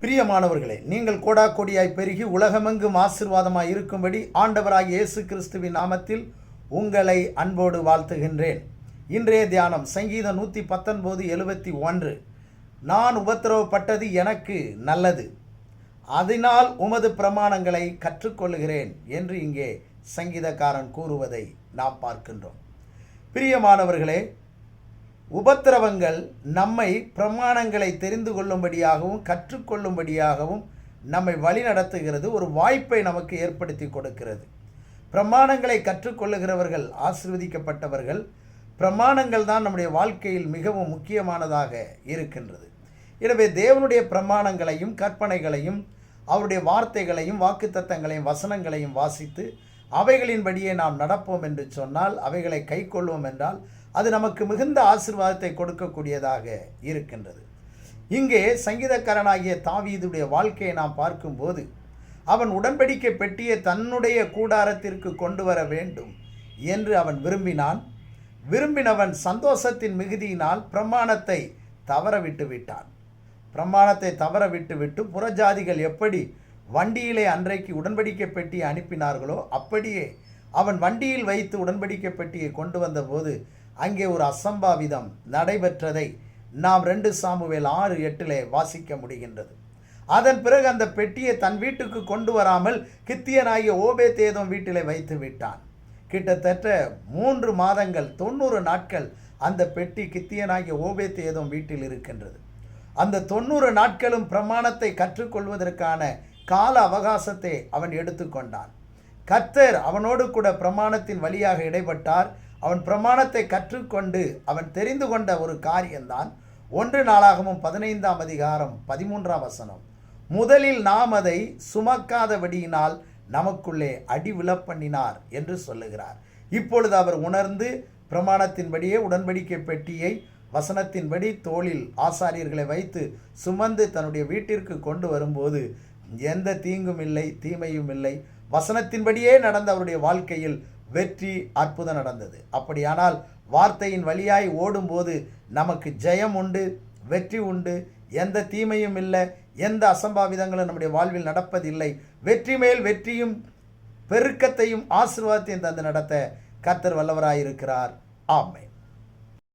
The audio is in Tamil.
பிரியமானவர்களே நீங்கள் கோடா கொடியாய் பெருகி உலகமெங்கும் ஆசிர்வாதமாய் இருக்கும்படி ஆண்டவராகிய இயேசு கிறிஸ்துவின் நாமத்தில் உங்களை அன்போடு வாழ்த்துகின்றேன். இன்றைய தியானம் சங்கீதம் நூற்றி பத்தொன்பது எழுபத்தி ஒன்று. நான் உபத்திரவப்பட்டது எனக்கு நல்லது. அதனால் உமது பிரமாணங்களை கற்றுக்கொள்கிறேன் என்று இங்கே சங்கீதக்காரன் கூறுவதை நாம் பார்க்கின்றோம். பிரியமானவர்களே உபத்திரவங்கள் நம்மை பிரமாணங்களை தெரிந்து கொள்ளும்படியாகவும் கற்றுக்கொள்ளும்படியாகவும் நம்மை வழிநடத்துகிறது ஒரு வாய்ப்பை நமக்கு ஏற்படுத்தி கொடுக்கிறது. பிரமாணங்களை கற்றுக்கொள்ளுகிறவர்கள் ஆசிர்வதிக்கப்பட்டவர்கள் பிரமாணங்கள் தான் நம்முடைய வாழ்க்கையில் மிகவும் முக்கியமானதாக இருக்கின்றது. எனவே தேவனுடைய பிரமாணங்களையும் கற்பனைகளையும் அவருடைய வார்த்தைகளையும் வாக்குத்தத்தங்களையும் வசனங்களையும் வாசித்து அவைகளின்படியே நாம் நடப்போம் என்று சொன்னால் அவைகளை கைக்கொள்வோம் என்றால் அது நமக்கு மிகுந்த ஆசிர்வாதத்தை கொடுக்கக்கூடியதாக இருக்கின்றது. இங்கே சங்கீதக்காரனாகிய தாவீதுடைய வாழ்க்கையை நாம் பார்க்கும்போது அவன் உடன்படிக்கை பெட்டியை தன்னுடைய கூடாரத்திற்கு கொண்டு வர வேண்டும் என்று அவன் விரும்பினான். விரும்பினவன் சந்தோஷத்தின் மிகுதியினால் பிரமாணத்தை தவற விட்டு விட்டான். பிரமாணத்தை தவற விட்டு விட்டு புறஜாதிகள் எப்படி வண்டியிலே அன்றைக்கு உடன்படிக்கை பெட்டியை அனுப்பினார்களோ அப்படியே அவன் வண்டியில் வைத்து உடன்படிக்கை பெட்டியை கொண்டு வந்தபோது அங்கே ஒரு அசம்பாவிதம் நடைபெற்றதை நாம் ரெண்டு சாமுவேல் ஆறு எட்டிலே வாசிக்க முடிகின்றது. அதன் பிறகு அந்த பெட்டியை தன் வீட்டுக்கு கொண்டு வராமல் கித்தியனாகிய ஓபே தேதம் வீட்டிலே வைத்து விட்டான். கிட்டத்தட்ட மூன்று மாதங்கள் தொண்ணூறு நாட்கள் அந்த பெட்டி கித்தியனாகிய ஓபே தேதம் வீட்டில் இருக்கின்றது. அந்த தொண்ணூறு நாட்களும் பிரமாணத்தை கற்றுக்கொள்வதற்கான கால அவகாசத்தை அவன் எடுத்துக்கொண்டான். கர்த்தர் அவனோடு கூட பிரமாணத்தின் வழியாக இடைப்பட்டார். அவன் பிரமாணத்தை கற்றுக்கொண்டு அவன் தெரிந்து கொண்ட ஒரு காரியம்தான். ஒன்று நாளாகவும் பதினைந்தாம் அதிகாரம் பதிமூன்றாம் வசனம். முதலில் நாம் அதை சுமக்காதபடியினால் நமக்குள்ளே அடி விழப்பண்ணினார் என்று சொல்லுகிறார். இப்பொழுது அவர் உணர்ந்து பிரமாணத்தின்படியே உடன்படிக்கை பெட்டியை வசனத்தின்படி தோளில் ஆசாரியர்களை வைத்து சுமந்து தன்னுடைய வீட்டிற்கு கொண்டு வரும்போது எந்த தீங்கும் இல்லை தீமையும் இல்லை வசனத்தின்படியே நடந்த அவருடைய வாழ்க்கையில் வெற்றி அற்புதம் நடந்தது. அப்படியானால் வார்த்தையின் வழியாய் ஓடும்போது நமக்கு ஜெயம் உண்டு வெற்றி உண்டு. எந்த தீமையும் இல்லை எந்த அசம்பாவிதங்களும் நம்முடைய வாழ்வில் நடப்பதில்லை. வெற்றி மேல் வெற்றியும் பெருக்கத்தையும் ஆசீர்வாதத்தையும் தந்து நடத்த கர்த்தர் வல்லவராயிருக்கிறார். ஆமை